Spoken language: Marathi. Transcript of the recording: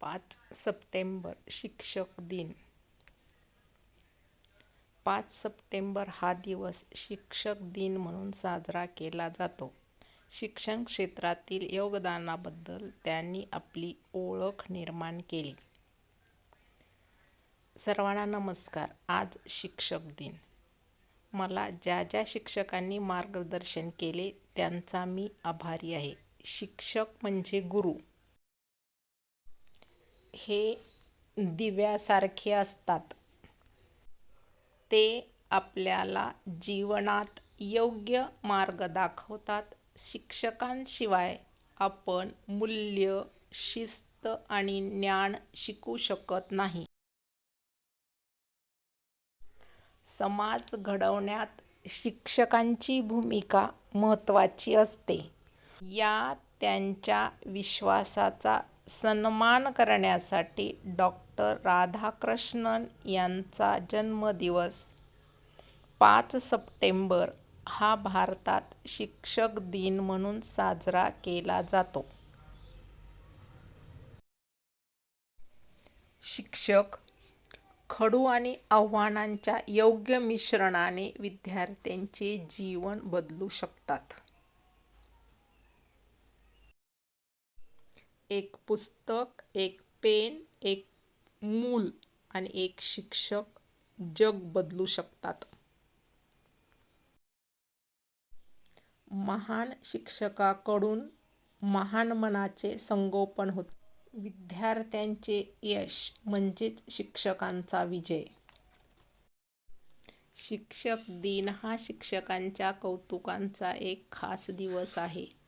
पाच सप्टेंबर शिक्षक दिन पाच सप्टेंबर हा दिवस शिक्षक दिन म्हणून साजरा केला जातो. शिक्षण क्षेत्रातील योगदानाबद्दल त्यांनी आपली ओळख निर्माण केली. सर्वांना नमस्कार. आज शिक्षक दिन. मला ज्या ज्या शिक्षकांनी मार्गदर्शन केले त्यांचा मी आभारी आहे. शिक्षक म्हणजे गुरु. हे दिव्यासारखे असतात. ते आपल्याला जीवनात योग्य मार्ग दाखवतात. शिक्षकांशिवाय आपण मूल्य, शिस्त आणि ज्ञान शिकू शकत नाही. समाज घडवण्यात शिक्षकांची भूमिका महत्त्वाची असते. या त्यांच्या विश्वासाचा सन्मान करण्यासाठी डॉक्टर राधाकृष्णन यांचा जन्मदिवस पाच सप्टेंबर हा भारतात शिक्षक दिन म्हणून साजरा केला जातो. शिक्षक खडू आणि आव्हानांच्या योग्य मिश्रणाने विद्यार्थ्यांचे जीवन बदलू शकतात. एक पुस्तक, एक पेन, एक मूल आणि एक शिक्षक जग बदलू शकतात. महान शिक्षकाकडून महान मनाचे संगोपन होते. विद्यार्थ्यांचे यश म्हणजेच शिक्षकांचा विजय. शिक्षक दिन हा शिक्षकांच्या कौतुकांचा एक खास दिवस आहे.